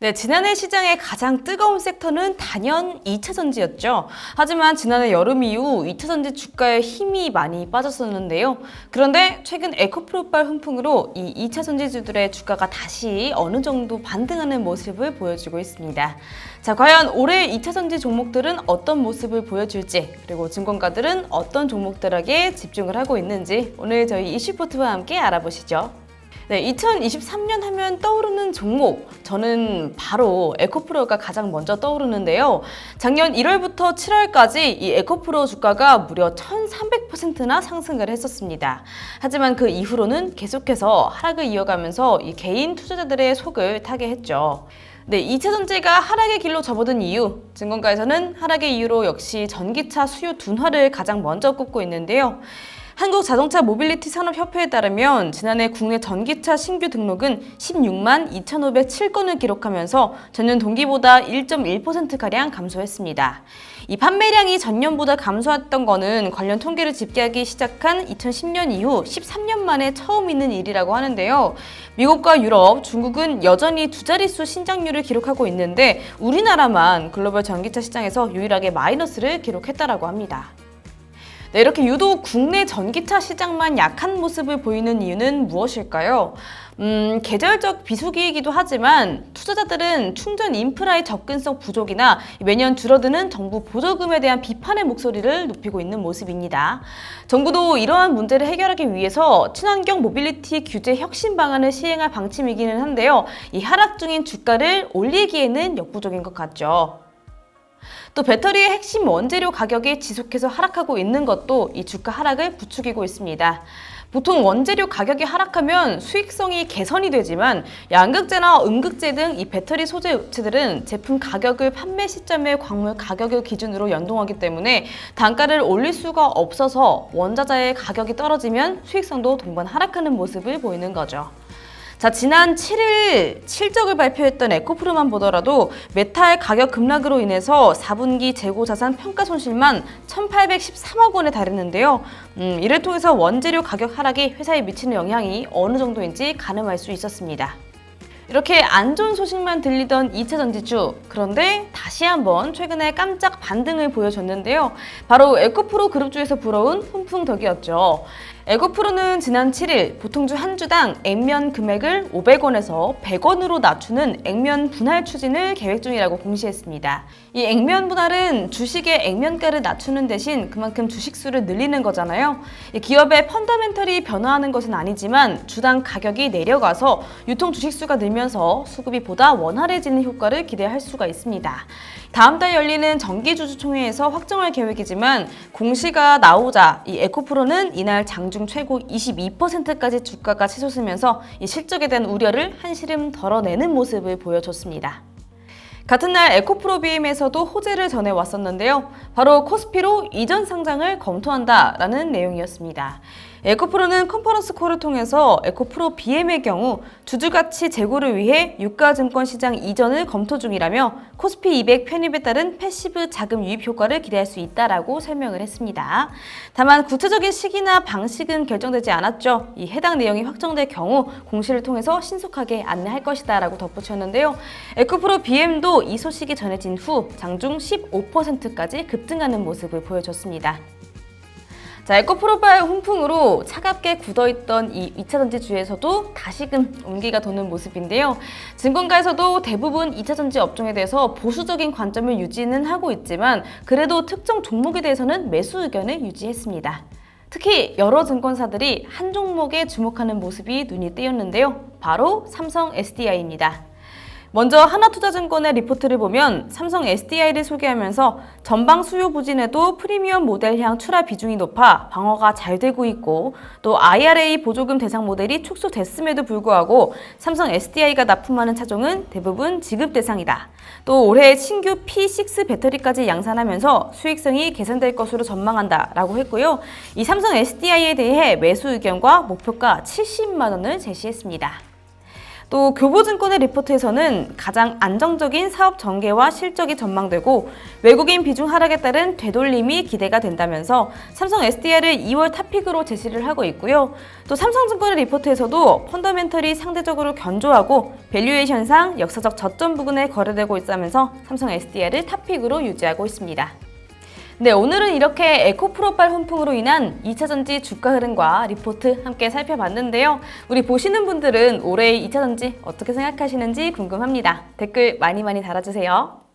네, 지난해 시장의 가장 뜨거운 섹터는 단연 2차 전지였죠. 하지만 지난해 여름 이후 2차 전지 주가에 힘이 많이 빠졌었는데요. 그런데 최근 에코프로빨 훈풍으로 이 2차 전지주들의 주가가 다시 어느 정도 반등하는 모습을 보여주고 있습니다. 자, 과연 올해 2차 전지 종목들은 어떤 모습을 보여줄지, 그리고 증권가들은 어떤 종목들에게 집중을 하고 있는지 오늘 저희 이슈포트와 함께 알아보시죠. 네, 2023년 하면 떠오르는 종목 저는 바로 에코프로가 가장 먼저 떠오르는데요. 작년 1월부터 7월까지 이 에코프로 주가가 무려 1,300%나 상승을 했었습니다. 하지만 그 이후로는 계속해서 하락을 이어가면서 이 개인 투자자들의 속을 타게 했죠. 네, 2차 전지가 하락의 길로 접어든 이유, 증권가에서는 하락의 이유로 역시 전기차 수요 둔화를 가장 먼저 꼽고 있는데요. 한국자동차 모빌리티 산업협회에 따르면 지난해 국내 전기차 신규 등록은 16만 2,507건을 기록하면서 전년 동기보다 1.1%가량 감소했습니다. 이 판매량이 전년보다 감소했던 거는 관련 통계를 집계하기 시작한 2010년 이후 13년 만에 처음 있는 일이라고 하는데요. 미국과 유럽, 중국은 여전히 두 자릿수 신장률을 기록하고 있는데 우리나라만 글로벌 전기차 시장에서 유일하게 마이너스를 기록했다라고 합니다. 네, 이렇게 유독 국내 전기차 시장만 약한 모습을 보이는 이유는 무엇일까요? 음, 계절적 비수기이기도 하지만 투자자들은 충전 인프라의 접근성 부족이나 매년 줄어드는 정부 보조금에 대한 비판의 목소리를 높이고 있는 모습입니다. 정부도 이러한 문제를 해결하기 위해서 친환경 모빌리티 규제 혁신 방안을 시행할 방침이기는 한데요. 이 하락 중인 주가를 올리기에는 역부족인 것 같죠. 또 배터리의 핵심 원재료 가격이 지속해서 하락하고 있는 것도 이 주가 하락을 부추기고 있습니다. 보통 원재료 가격이 하락하면 수익성이 개선이 되지만 양극재나 음극재 등 이 배터리 소재 업체들은 제품 가격을 판매 시점의 광물 가격을 기준으로 연동하기 때문에 단가를 올릴 수가 없어서 원자재의 가격이 떨어지면 수익성도 동반 하락하는 모습을 보이는 거죠. 자, 지난 7일 실적을 발표했던 에코프로만 보더라도 메탈 가격 급락으로 인해서 4분기 재고 자산 평가 손실만 1,813억 원에 달했는데요. 음, 이를 통해서 원재료 가격 하락이 회사에 미치는 영향이 어느 정도인지 가늠할 수 있었습니다. 이렇게 안 좋은 소식만 들리던 2차 전지주. 그런데 다시 한번 최근에 깜짝 반등을 보여줬는데요. 바로 에코프로 그룹주에서 불어온 훈풍덕이었죠. 에고프로는 지난 7일 보통주 한 주당 액면 금액을 500원에서 100원으로 낮추는 액면 분할 추진을 계획 중이라고 공시했습니다. 이 액면 분할은 주식의 액면가를 낮추는 대신 그만큼 주식 수를 늘리는 거잖아요. 기업의 펀더멘털이 변화하는 것은 아니지만 주당 가격이 내려가서 유통 주식 수가 늘면서 수급이 보다 원활해지는 효과를 기대할 수가 있습니다. 다음 달 열리는 정기주주총회에서 확정할 계획이지만 공시가 나오자 이 에코프로는 이날 장중 중 최고 22%까지 주가가 치솟으면서 이 실적에 대한 우려를 한시름 덜어내는 모습을 보여줬습니다. 같은 날 에코프로비엠에서도 호재를 전해왔었는데요. 바로 코스피로 이전 상장을 검토한다라는 내용이었습니다. 에코프로는 컨퍼런스 콜을 통해서 에코프로 BM의 경우 주주가치 제고를 위해 유가증권 시장 이전을 검토 중이라며 코스피 200 편입에 따른 패시브 자금 유입 효과를 기대할 수 있다라고 설명을 했습니다. 다만 구체적인 시기나 방식은 결정되지 않았죠. 이 해당 내용이 확정될 경우 공시를 통해서 신속하게 안내할 것이다라고 덧붙였는데요. 에코프로 BM도 이 소식이 전해진 후 장중 15%까지 급등하는 모습을 보여줬습니다. 자, 에코 프로바의 훈풍으로 차갑게 굳어있던 이 2차 전지 주에서도 다시금 온기가 도는 모습인데요. 증권가에서도 대부분 2차 전지 업종에 대해서 보수적인 관점을 유지는 하고 있지만 그래도 특정 종목에 대해서는 매수 의견을 유지했습니다. 특히 여러 증권사들이 한 종목에 주목하는 모습이 눈이 띄었는데요. 바로 삼성 SDI입니다. 먼저 하나투자증권의 리포트를 보면 삼성 SDI를 소개하면서 전방 수요 부진에도 프리미엄 모델향 출하 비중이 높아 방어가 잘 되고 있고 또 IRA 보조금 대상 모델이 축소됐음에도 불구하고 삼성 SDI가 납품하는 차종은 대부분 지급 대상이다. 또 올해 신규 P6 배터리까지 양산하면서 수익성이 개선될 것으로 전망한다라고 했고요. 이 삼성 SDI에 대해 매수 의견과 목표가 70만 원을 제시했습니다. 또 교보증권의 리포트에서는 가장 안정적인 사업 전개와 실적이 전망되고 외국인 비중 하락에 따른 되돌림이 기대가 된다면서 삼성 SDR을 2월 탑픽으로 제시를 하고 있고요. 또 삼성증권의 리포트에서도 펀더멘털이 상대적으로 견조하고 밸류에이션상 역사적 저점 부근에 거래되고 있다면서 삼성 SDR을 탑픽으로 유지하고 있습니다. 네, 오늘은 이렇게 에코 프로빨 훈풍으로 인한 2차 전지 주가 흐름과 리포트 함께 살펴봤는데요. 우리 보시는 분들은 올해의 2차 전지 어떻게 생각하시는지 궁금합니다. 댓글 많이 많이 달아주세요.